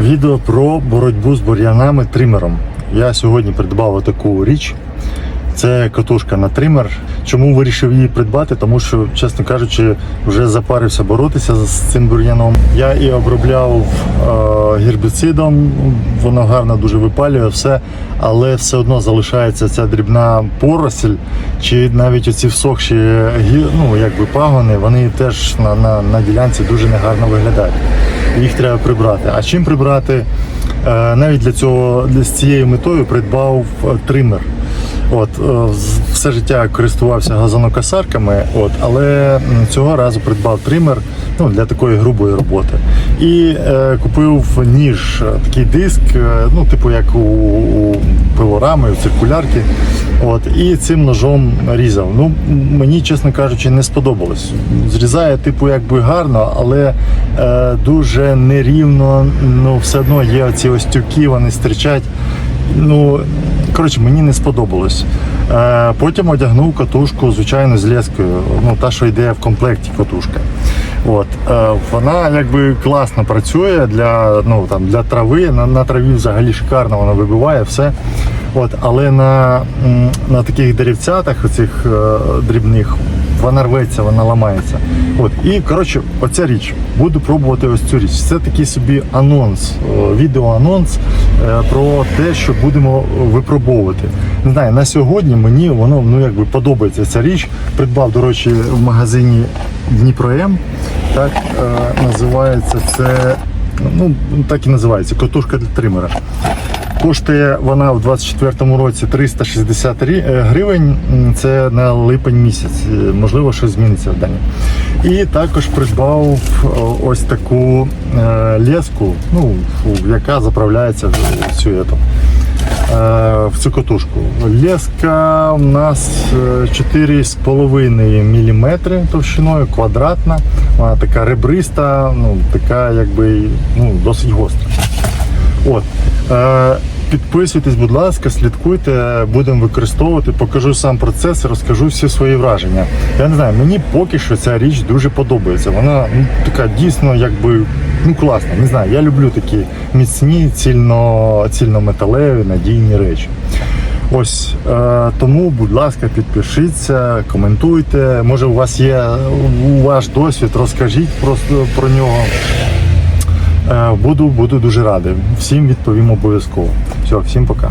Відео про боротьбу з бур'янами тримером. Я сьогодні придбав таку річ. Це катушка на тример. Чому вирішив її придбати? Тому що, чесно кажучи, вже запарився боротися з цим бур'яном. Я і обробляв е, гербіцидом, воно гарно дуже випалює все, але все одно залишається ця дрібна поросль, чи навіть оці всохші ну, якби пагони, вони теж на, на, на ділянці дуже негарно виглядають. Їх треба прибрати. А чим прибрати? Е, навіть для цього з цією метою придбав е, тример. От е, все життя користувався газонокосарками, от, але цього разу придбав тример ну, для такої грубої роботи. І е, купив ніж, е, такий диск, е, ну, типу як у, у пилорами, у циркулярки. От, і цим ножом різав. Ну, мені, чесно кажучи, не сподобалось. Зрізає, типу, якби гарно, але е, дуже нерівно. Ну, все одно є оці ось тюки, вони стирчать. Ну, коротше, мені не сподобалось. Е, потім одягнув катушку, звичайно, з лескою, ну, та, що йде в комплекті катушка. От, е, вона якби класно працює для, ну, там, для трави. На, на траві взагалі шикарно вона вибиває все. От, але на, на таких деревцятах, оцих е, дрібних, вона рветься, вона ламається. От, і коротше, оця річ. Буду пробувати ось цю річ. Це такий собі анонс, е, відеоанонс е, про те, що будемо випробовувати. Не знаю, на сьогодні мені воно ну якби подобається ця річ. Придбав, до речі, в магазині Дніпро М. Так е, називається це. Ну, так і називається котушка для тримера. Коштує вона в 24-му році 360 е, гривень. Це на липень місяць. Е, Можливо, щось зміниться в дані. І також придбав ось таку е, леску, ну, яка заправляється в цю, ету, е, в цю котушку. Леска у нас е, 4,5 мм товщиною, квадратна, вона така ребриста, ну, така якби ну, досить гостра. От. Підписуйтесь, будь ласка, слідкуйте, будемо використовувати, покажу сам процес, розкажу всі свої враження. Я не знаю, мені поки що ця річ дуже подобається. Вона ну, така дійсно якби ну, класна. Не знаю, я люблю такі міцні, цільно, цільнометалеві, надійні речі. Ось е, тому, будь ласка, підпишіться, коментуйте. Може, у вас є ваш досвід, розкажіть просто про нього. Е, Буду, буду дуже радий. Всім відповім обов'язково. Все, всім пока.